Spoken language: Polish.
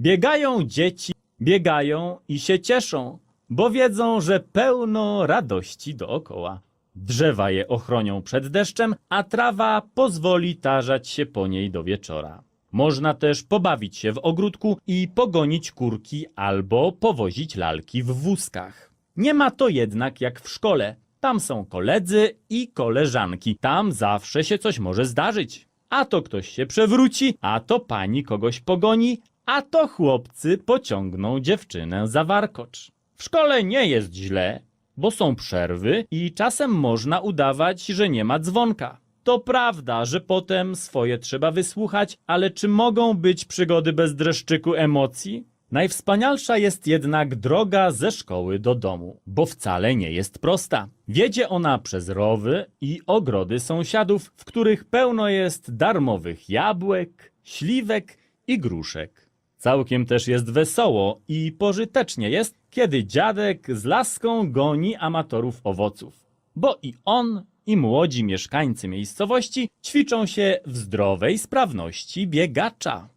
Biegają dzieci, biegają i się cieszą, bo wiedzą, że pełno radości dookoła. Drzewa je ochronią przed deszczem, a trawa pozwoli tarzać się po niej do wieczora. Można też pobawić się w ogródku i pogonić kurki albo powozić lalki w wózkach. Nie ma to jednak jak w szkole. Tam są koledzy i koleżanki. Tam zawsze się coś może zdarzyć. A to ktoś się przewróci, a to pani kogoś pogoni, a to chłopcy pociągną dziewczynę za warkocz. W szkole nie jest źle, bo są przerwy i czasem można udawać, że nie ma dzwonka. To prawda, że potem swoje trzeba wysłuchać, ale czy mogą być przygody bez dreszczyku emocji? Najwspanialsza jest jednak droga ze szkoły do domu, bo wcale nie jest prosta. Wiedzie ona przez rowy i ogrody sąsiadów, w których pełno jest darmowych jabłek, śliwek i gruszek. Całkiem też jest wesoło i pożytecznie jest, kiedy dziadek z laską goni amatorów owoców. Bo i on, i młodzi mieszkańcy miejscowości ćwiczą się w zdrowej sprawności biegacza.